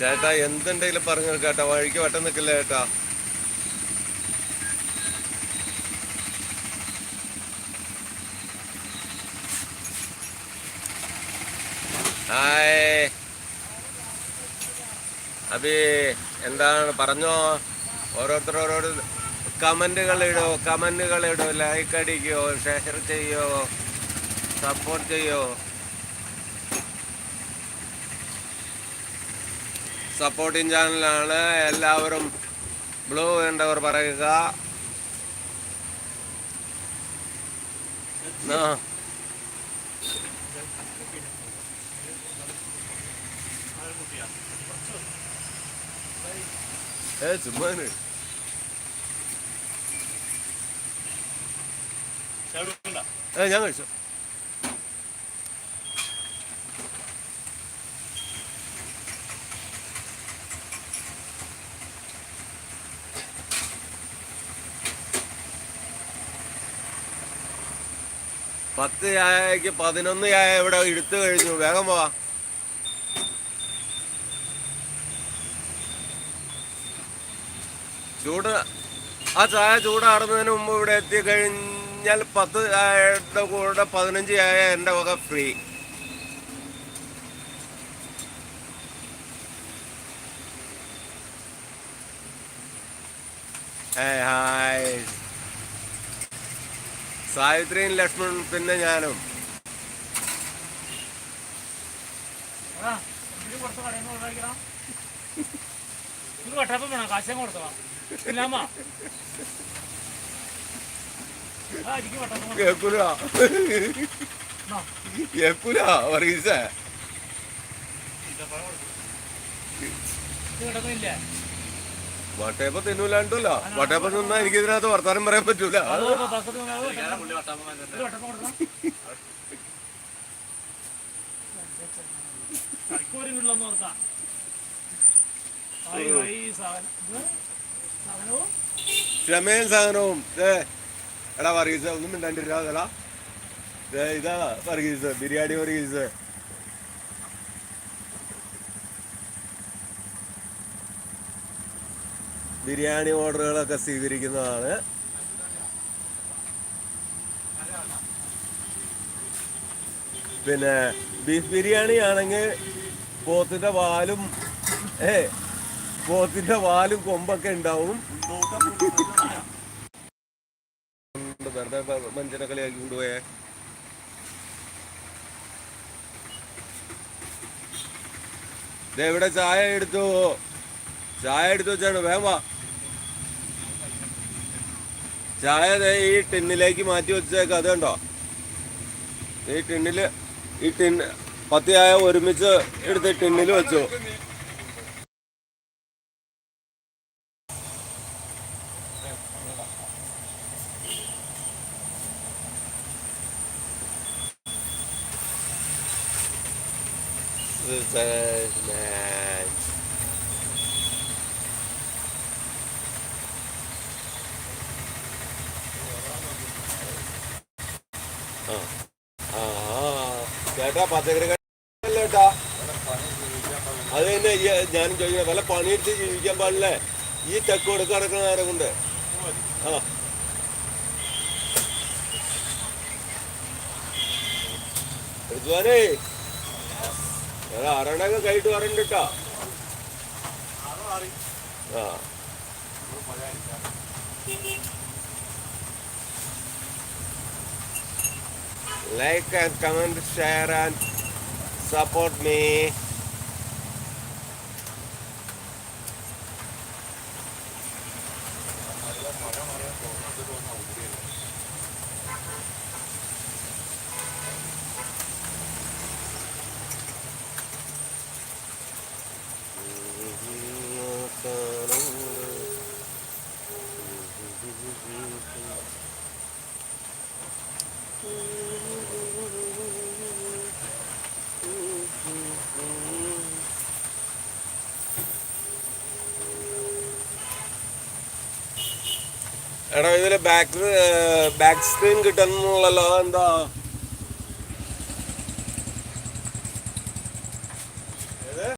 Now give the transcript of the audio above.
ചേട്ടാ എന്തുണ്ടെങ്കിലും പറഞ്ഞു കേട്ടാ. വഴിക്ക് വട്ടം നിൽക്കില്ല ചേട്ടാ. ഹായ്. അബി എന്താണ്? പറഞ്ഞോ. ഓരോരുത്തർ ഓരോ കമന്റുകൾ ഇടോ കമന്റുകൾ ഇടോ ലൈക്ക് അടിക്കോ ഷെയർ ചെയ്യോ സപ്പോർട്ട് ചെയ്യോ. സപ്പോർട്ടിങ് ചാനലാണ് എല്ലാവരും ബ്ലൂ വേണ്ടവർ പറയുക. ഏ. ഏ ഞാൻ കഴിച്ചു പത്ത് ചായക്ക് പതിനൊന്ന് ചായ ഇവിടെ എടുത്തു കഴിഞ്ഞു. വേഗം പോവാ. ചൂട് ആ ചായ ചൂടാറുന്നതിന് മുമ്പ് ഇവിടെ എത്തിക്കഴിഞ്ഞാൽ പത്ത് ചായയുടെ കൂടെ പതിനഞ്ച് ചായ എന്റെ വക ഫ്രീ. ഏ ഹായ്. സാവിത്രിയും ലക്ഷ്മൺ പിന്നെ ഞാനും. വേണം? കാശം കൊടുത്തോ? വർഗീസേ? ഇല്ലേ വട്ടയപ്പ തിന്നൂലാണ്ടല്ല വട്ടയപ്പ തിന്നാ എനിക്ക് ഇതിനകത്ത് വർത്താനം പറയാൻ പറ്റൂല. ക്ഷമയും സാധനവും. എടാ വർഗീസ ഒന്നും മിണ്ടാണ്ടിരാതടാ ദേ, ഇതാ വർഗീസ് ബിരിയാണി വർഗീസ്. ബിരിയാണി ഓർഡറുകളൊക്കെ സ്വീകരിക്കുന്നതാണ്. പിന്നെ ബീഫ് ബിരിയാണി ആണെങ്കിൽ പോത്തിന്റെ വാലും ഏ പോത്തിന്റെ വാലും കൊമ്പൊക്കെ ഉണ്ടാവും. വെറുതെ മനുഷ്യനെ കളിയാക്കി കൊണ്ടുപോയേ. ദേ ഇവിടെ ചായ എടുത്തു. ചായ എടുത്തു വെച്ചാണ് വേഗം വാ. ചായ ഈ ടിന്നിലേക്ക് മാറ്റി വെച്ചേക്ക് അത് കണ്ടോ ഈ ടിന്നിൽ ഈ ടിൻ പത്ത് ചായ ഒരുമിച്ച് എടുത്ത് ടിന്നിൽ വെച്ചു This is man. ആ. ആ, ആ. ചേട്ടാ പച്ചക്കറി ചേട്ടാ അത് തന്നെ ഞാനും ചോദിക്കുന്നത് വല്ല പണിയെടുത്ത് ജീവിക്കാൻ പാടില്ലേ? ഈ തെക്ക് കൊടുക്ക നടക്കുന്ന നേരം കൊണ്ട്. ആ. എടുത്തുവാനേ അരണൊക്കെ കൈട്ട് വരണ്ടിട്ടാ ആ. Like and comment share and support me എടാ ഇതിൽ ബാക്ക് ബാക്ക് സ്ക്രീൻ കിട്ടുന്നുള്ളല്ലോ എന്താ